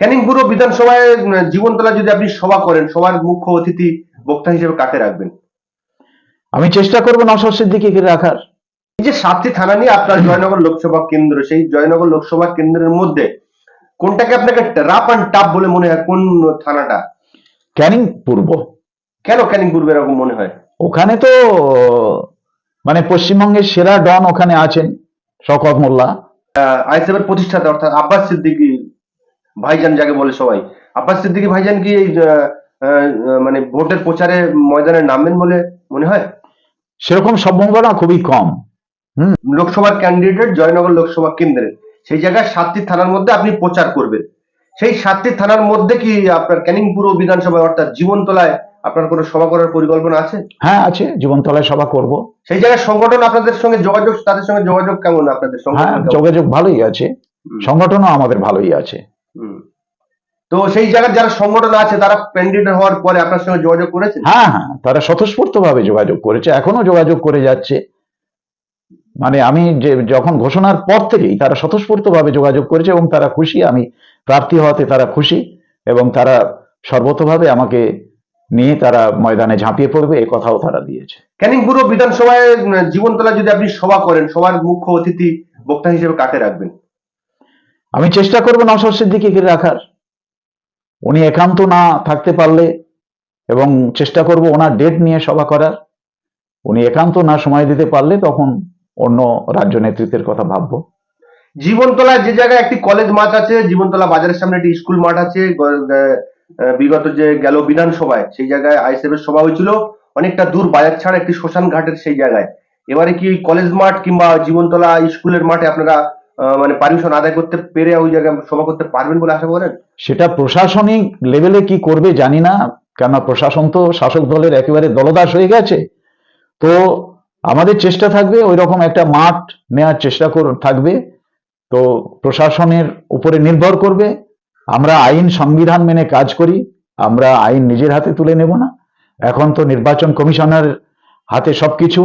ক্যানিং পুরো বিধানসভায় জীবনতলা যদি আপনি সভা করেন সবার মুখ্য অতিথি বক্তা হিসেবে কাকে রাখবেন? আমি চেষ্টা করব নসর সিদ্দিকিকে রাখার। এই যে সাতটি থানা নিয়ে আপনার জয়নগর লোকসভা কেন্দ্র সেই জয়নগর লোকসভা কেন্দ্রের মধ্যে কোনটাকে আপনাকে রাপ অ্যান্ড টাপ বলে মনে হয়? কোন থানাটা? ক্যানিং পূর্ব। কেন ক্যানিং পূর্ব এরকম মনে হয়? ওখানে তো মানে পশ্চিমবঙ্গের সেরা ডন ওখানে আছেন শকত মোল্লা। আইএসএফের প্রতিষ্ঠাতা অর্থাৎ আব্বাস সিদ্দিকী ভাইজান যাকে বলে সবাই। আব্বাস সিদ্দিকী ভাইজান কি এই মানে ভোটের প্রচারে ময়দানে নামবেন বলে মনে হয়? সেরকম সম্ভাবনা খুবই কম। লোকসভার ক্যান্ডিডেট জয়নগর লোকসভা কেন্দ্রে। সেই জায়গায় সাতটি থানার মধ্যে আপনি প্রচার করবেন। সেই সাতটি থানার মধ্যে কি আপনার ক্যানিং পুরো বিধানসভায় অর্থাৎ জীবনতলায় আপনার কোনো সভা করার পরিকল্পনা আছে? হ্যাঁ আছে। জীবনতলায় সভা করব। সেই জায়গায় সংগঠন আপনাদের সঙ্গে যোগাযোগ তাদের সঙ্গে যোগাযোগ কেমন আপনাদের? হ্যাঁ সংগঠন কেমন? যোগাযোগ ভালোই আছে। সংগঠনও আমাদের ভালোই আছে। তো সেই জায়গায় যারা সংগঠন আছে তারা ক্যান্ডিডেট হওয়ার পরে আপনার সঙ্গে যোগাযোগ করেছে? হ্যাঁ হ্যাঁ তারা স্বতঃস্ফূর্ত ভাবে যোগাযোগ করেছে এখনও যোগাযোগ করে যাচ্ছে। মানে আমি যে যখন ঘোষণার পর থেকেই তারা স্বতঃস্ফূর্ত ভাবে যোগাযোগ করেছে এবং তারা খুশি আমি প্রার্থী হওয়াতে তারা খুশি এবং তারা সর্বতভাবে আমাকে নিয়ে তারা ময়দানে ঝাঁপিয়ে পড়বে এ কথাও তারা দিয়েছে। ক্যানিং পুরো বিধানসভায় জীবনতলা যদি আপনি সভা করেন সবার মুখ্য অতিথি বক্তা হিসেবে কাকে রাখবেন? আমি চেষ্টা করব নসর সিদ্দিকিকে রাখার। উনি একান্ত না থাকতে পারলে এবং চেষ্টা করব ওনার ডেট নিয়ে সভা করার। উনি একান্ত না সময় দিতে পারলে তখন অন্য রাজ্য নেতৃত্বের কথা ভাববো। জীবনতলায় যে জায়গায় একটি কলেজ মাঠ আছে, জীবনতলা বাজারের সামনে একটি স্কুল মাঠ আছে বিগত যে গেল বিধানসভায়, সেই জায়গায় আইএসএফ এর সভা হয়েছিল। অনেকটা দূর বাজার ছাড়া একটি শ্মশান ঘাটের সেই জায়গায়। এবারে কি কলেজ মাঠ কিংবা জীবনতলা স্কুলের মাঠে আপনারা মানে পারমিশন আদায় করতে পেরে ওই জায়গায় সভা করতে পারবেন বলে আশা করেন? সেটা প্রশাসনিক লেভেলে কি করবে জানি না কেন প্রশাসন তো শাসক দলের একেবারে দলদাস হয়ে গেছে। তো আমাদের চেষ্টা থাকবে ওই রকম একটা মাঠ নেওয়ার চেষ্টা থাকবে। তো প্রশাসনের উপরে নির্ভর করবে। আমরা আইন সংবিধান মেনে কাজ করি, আমরা আইন নিজের হাতে তুলে নেব না। এখন তো নির্বাচন কমিশনার হাতে সবকিছু।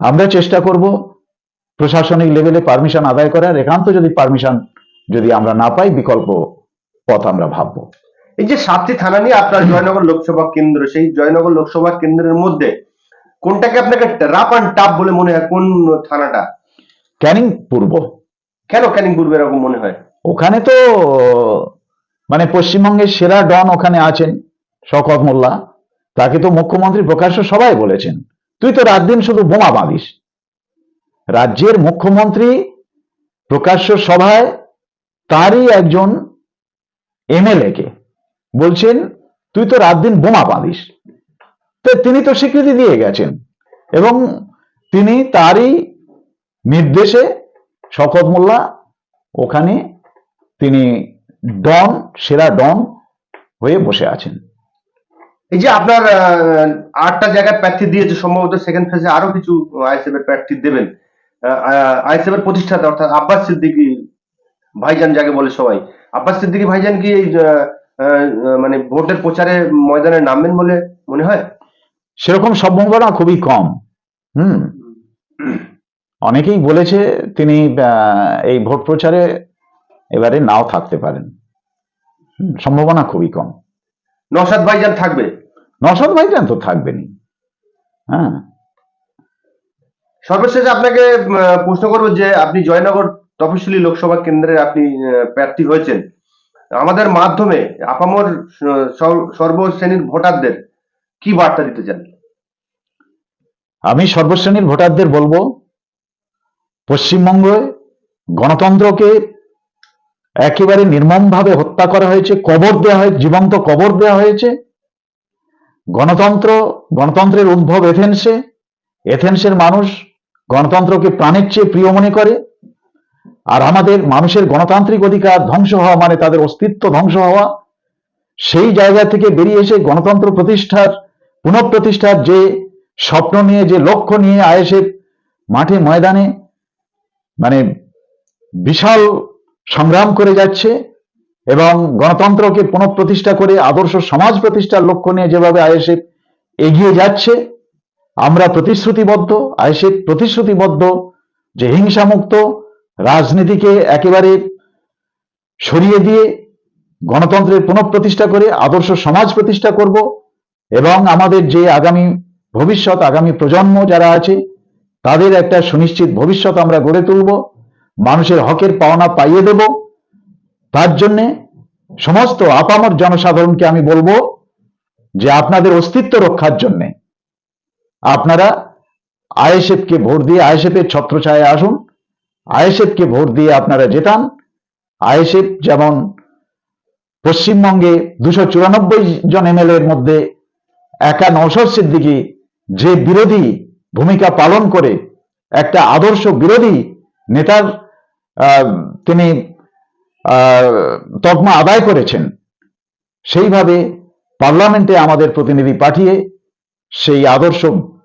আমরা চেষ্টা করব প্রশাসনিক লেভেলে পারমিশন আদায় করার একান্ত যদি পারমিশন যদি আমরা না পাই বিকল্প পথ আমরা ভাববো। এই যে সাতটি থানা নিয়ে আপনার জয়নগর লোকসভা কেন্দ্র সেই জয়নগর লোকসভা কেন্দ্রের মধ্যে কোনটাকে আপনাকে রাপ অ্যান্ড টাপ বলে মনে হয়? কোন থানাটা? ক্যানিং পূর্ব। কেন ক্যানিং পূর্ব এরকম মনে হয়? ওখানে তো মানে পশ্চিমবঙ্গের সেরা ডন ওখানে আছেন শকত মোল্লা। তাকে তো মুখ্যমন্ত্রী প্রকাশ্য সবাই বলেছেন। তুই তো রাত দিন শুধু বোমা বাঁধিস। রাজ্যের মুখ্যমন্ত্রী প্রকাশ্য সভায় তারই একজন এমএলএ কে বলছেন, তুই তো রাত দিন বোমা বাঁধিস। তিনি তো স্বীকৃতি দিয়ে গেছেন এবং তিনি তারই নির্দেশে শকত মোল্লা ওখানে তিনি ডন, সেরা ডন হয়ে বসে আছেন। এই যে আপনার আটটা জায়গায় প্রার্থী দিয়েছে, সম্ভবত সেকেন্ড ফেজে আরও কিছু আইএসএফ এর প্রার্থী দেবেন। আইএসএফ এর প্রতিষ্ঠাতা অর্থাৎ আব্বাস সিদ্দিকী ভাইজান যাকে বলে সবাই। আব্বাস সিদ্দিকী ভাইজান কি এই মানে ভোটের প্রচারে ময়দানে নামবেন বলে মনে হয়? সেরকম সম্ভাবনা খুবই কম। হুম। অনেকেই বলেছে তিনি এই ভোট প্রচারে এবারে নাও থাকতে পারেন। সম্ভাবনা খুবই কম। নসাদ ভাইজান থাকবে? নসদ ভাইজান তো থাকবেনই। হ্যাঁ। সর্বশেষ আপনাকে প্রশ্ন করব যে আপনি জয়নগর তপশিলি লোকসভা কেন্দ্রে আপনি প্রার্থী হয়েছেন। আমাদের মাধ্যমে আপামর সর্বশ্রেণীর ভোটারদের কি বার্তা দিতে চান? আমি সর্বশ্রেণীর ভোটারদের বলব, পশ্চিমবঙ্গে গণতন্ত্রকে একেবারে নির্মমভাবে হত্যা করা হয়েছে, কবর দেওয়া হয়েছে, জীবন্ত কবর দেওয়া হয়েছে। গণতন্ত্র, গণতন্ত্রের উদ্ভব এথেন্সে, এথেন্সের মানুষ গণতন্ত্রকে প্রাণের চেয়ে প্রিয় মনে করে, আর আমাদের মানুষের গণতান্ত্রিক অধিকার ধ্বংস হওয়া মানে তাদের অস্তিত্ব ধ্বংস হওয়া, সেই জায়গা থেকে বেরিয়ে এসে গণতন্ত্র প্রতিষ্ঠার, পুনঃপ্রতিষ্ঠার যে স্বপ্ন নিয়ে, যে লক্ষ্য নিয়ে আয়েসের মাঠে ময়দানে মানে বিশাল সংগ্রাম করে যাচ্ছে এবং গণতন্ত্রকে পুনঃপ্রতিষ্ঠা করে আদর্শ সমাজ প্রতিষ্ঠার লক্ষ্য নিয়ে যেভাবে আয়েসেফ এগিয়ে যাচ্ছে আমরা প্রতিশ্রুতিবদ্ধ আয়েসেফ প্রতিশ্রুতিবদ্ধ, যে হিংসামুক্ত রাজনীতিকে একেবারে সরিয়ে দিয়ে গণতন্ত্রের পুনঃপ্রতিষ্ঠা করে আদর্শ সমাজ প্রতিষ্ঠা করব এবং আমাদের যে আগামী ভবিষ্যৎ, আগামী প্রজন্ম যারা আছে, তাদের একটা সুনিশ্চিত ভবিষ্যৎ আমরা গড়ে তুলব, মানুষের হকের পাওনা পাইয়ে দেব। তার জন্যে সমস্ত আপামর জনসাধারণকে আমি বলব যে আপনাদের অস্তিত্ব রক্ষার জন্যে আপনারা আইএসএফ কে ভোট দিয়ে আইএসএফ এর ছত্রছায়ায় আসুন। আইএসএফ কে ভোট দিয়ে আপনারা জেতান। আইএসএফ যেমন পশ্চিমবঙ্গে দুশো চুরানব্বই জন এমএলএ এর মধ্যে একা নৌসর সিদ্দিকি যে বিরোধী ভূমিকা পালন করে, একটা আদর্শ বিরোধী নেতার তিনি তকমা আদায় করেছেন, সেইভাবে পার্লামেন্টে আমাদের প্রতিনিধি পাঠিয়ে সেই আদর্শ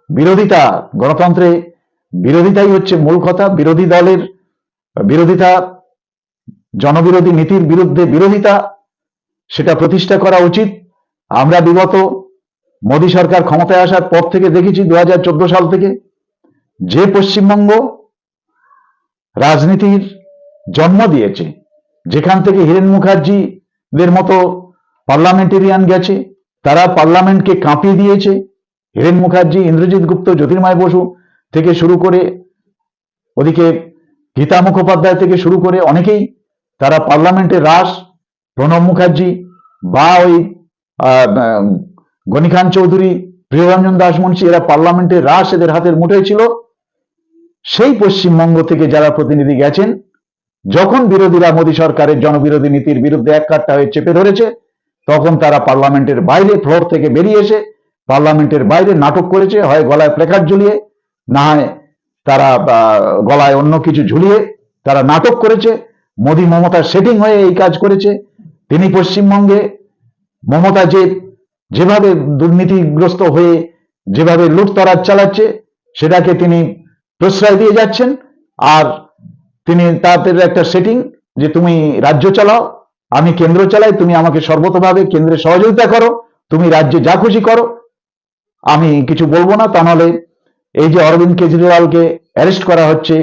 বিরোধিতা, গণতন্ত্রে বিরোধিতাই হচ্ছে মূল কথা। বিরোধী দলের, বিরোধিতা, জনবিরোধী নীতির বিরুদ্ধে বিরোধিতা, সেটা প্রতিষ্ঠা করা উচিত। আমরা বিগত মোদী সরকার ক্ষমতায় আসার পর থেকে দেখেছি দু হাজার চোদ্দ সাল থেকে যে পশ্চিমবঙ্গ রাজনীতির জন্ম দিয়েছে, যেখান থেকে হিরেন মুখার্জিদের মতো পার্লামেন্টেরিয়ান গেছে, তারা পার্লামেন্টকে কাঁপিয়ে দিয়েছে। হিরেন মুখার্জি, ইন্দ্রজিৎ গুপ্ত, জ্যোতির্ময় বসু থেকে শুরু করে ওদিকে গীতা মুখোপাধ্যায় থেকে শুরু করে অনেকেই তারা পার্লামেন্টে রাস, প্রণব মুখার্জি বা ওই গণিখান চৌধুরী, প্রিয়রঞ্জন দাস মুন্সি এরা পার্লামেন্টের রাস এদের হাতের মুঠোয় ছিল। সেই পশ্চিমবঙ্গ থেকে যারা প্রতিনিধি গেছেন, যখন বিরোধীরা মোদী সরকারের জনবিরোধী নীতির বিরুদ্ধে এক কাট্টা হয়ে চেপে ধরেছে, তখন তারা পার্লামেন্টের বাইরে ফ্লোর থেকে বেরিয়ে এসে পার্লামেন্টের বাইরে নাটক করেছে, হয় গলায় প্লেকার্ড ঝুলিয়ে, না হয় তারা গলায় অন্য কিছু ঝুলিয়ে তারা নাটক করেছে। মোদী মমতার সেটিং হয়ে এই কাজ করেছে। তিনি পশ্চিমবঙ্গে মমতা যে, যেভাবে দুর্নীতিগ্রস্ত হয়ে যেভাবে লুটতরাজ চালাচ্ছে, সেটাকে তিনি প্রশ্রয় দিয়ে যাচ্ছেন। আর তিনি তাদের একটা সেটিং যে, তুমি রাজ্য চালাও, আমি কেন্দ্র চালাই, তুমি আমাকে সর্বতভাবে কেন্দ্রে সহযোগিতা করো, তুমি রাজ্যে যা খুশি করো আমি কিছু বলব না, তা নাহলে এই যে অরবিন্দ কেজরিওয়ালকে অ্যারেস্ট করা হচ্ছে,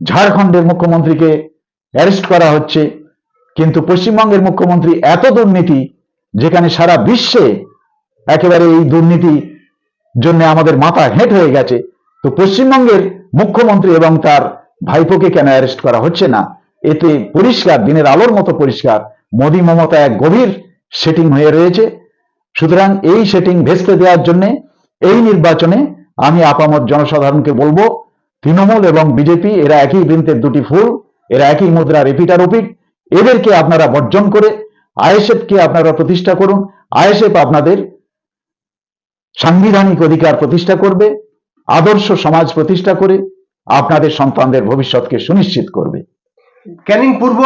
ঝাড়খণ্ডের মুখ্যমন্ত্রীকে অ্যারেস্ট করা হচ্ছে, কিন্তু পশ্চিমবঙ্গের মুখ্যমন্ত্রী এত দুর্নীতি, যেখানে সারা বিশ্বে একেবারে এই দুর্নীতি জন্য আমাদের মাথা হেঁট হয়ে গেছে, তো পশ্চিমবঙ্গের মুখ্যমন্ত্রী এবং তার ভাইপোকে কেন অ্যারেস্ট করা হচ্ছে না? এতে পরিষ্কার, দিনের আলোর মতো পরিষ্কার, মোদী মমতা এক গভীর সেটিং হয়ে রয়েছে। সুতরাং এই সেটিং ভেস্তে দেওয়ার জন্য এই নির্বাচনে আমি আপামর জনসাধারণকে বলব, তৃণমূল এবং বিজেপি, এরা একই বৃন্তের দুটি ফুল, এরা একই মুদ্রা রিপিটার ওপিট এদেরকে আপনারা বর্জন করে আইএসএফ কে আপনারা প্রতিষ্ঠা করুন। আইএসএফ আপনাদের সাংবিধানিক অধিকার প্রতিষ্ঠা করবে, আদর্শ সমাজ প্রতিষ্ঠা করে আপনাদের সন্তানদের ভবিষ্যৎকে সুনিশ্চিত করবে। ক্যানিং পূর্ব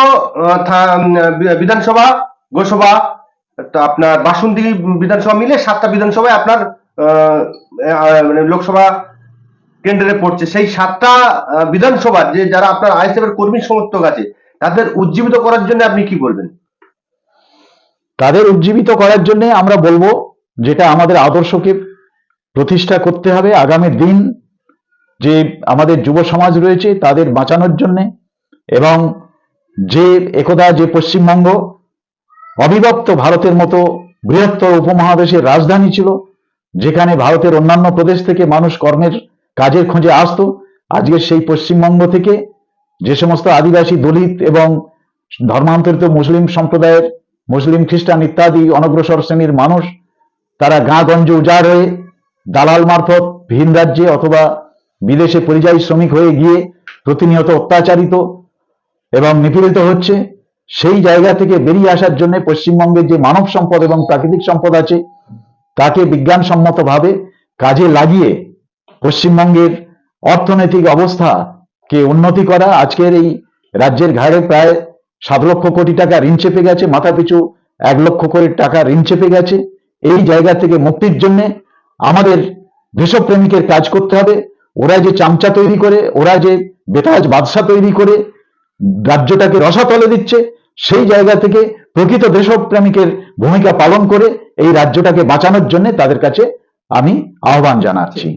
বিধানসভা গোসভা তা আপনার বাসন্তী বিধানসভা মিলে সাতটা বিধানসভায় আপনার মানে লোকসভা কেন্দ্রে পড়ছে। সেই সাতটা আহ, বিধানসভার যে যারা আপনার আইএসএফ এর কর্মী সমর্থক আছে তাদের উজ্জীবিত করার জন্য আপনি কি বলবেন? তাদের উজ্জীবিত করার জন্য আমরা বলব যেটা আমাদের আদর্শকে প্রতিষ্ঠা করতে হবে। আগামী দিন যে আমাদের যুব সমাজ রয়েছে তাদের বাঁচানোর জন্য এবং যে একদা যে পশ্চিমবঙ্গ অবিভক্ত ভারতের মতো বৃহত্তর উপমহাদেশের রাজধানী ছিল, যেখানে ভারতের অন্যান্য প্রদেশ থেকে মানুষ কর্মের কাজের খোঁজে আসতো। আজকে সেই পশ্চিমবঙ্গ থেকে যে সমস্ত আদিবাসী দলিত এবং ধর্মান্তরিত মুসলিম সম্প্রদায়ের মুসলিম, খ্রিস্টান ইত্যাদি অনগ্রসর শ্রেণির মানুষ, তারা গাঁ-গঞ্জে উজাড় হয়ে দালাল মারফত ভিন রাজ্যে অথবা বিদেশে পরিযায়ী শ্রমিক হয়ে গিয়ে প্রতিনিয়ত অত্যাচারিত এবং নিপীড়িত হচ্ছে। সেই জায়গা থেকে বেরিয়ে আসার জন্য পশ্চিমবঙ্গের যে মানব সম্পদ এবং প্রাকৃতিক সম্পদ আছে, তাকে বিজ্ঞানসম্মতভাবে কাজে লাগিয়ে পশ্চিমবঙ্গের অর্থনৈতিক অবস্থাকে উন্নতি করা আজকের এই রাজ্যের ঘাড়ে প্রায় সাত লক্ষ কোটি টাকা ঋণ চেপে গেছে মাথা পিছু এক লক্ষ কোটি টাকা ঋণ চেপে গেছে। এই জায়গা থেকে মুক্তির জন্য আমাদের দেশপ্রেমিকের কাজ করতে হবে। ওরা যে চামচা তৈরি করে, ওরা যে বেতাজ বাদশা তৈরি করে রাজ্যটাকে রসাতলে দিচ্ছে, সেই জায়গা থেকে প্রকৃত দেশপ্রেমিকের ভূমিকা পালন করে এই রাজ্যটাকে বাঁচানোর জন্য তাদের কাছে আমি আহ্বান জানাচ্ছি।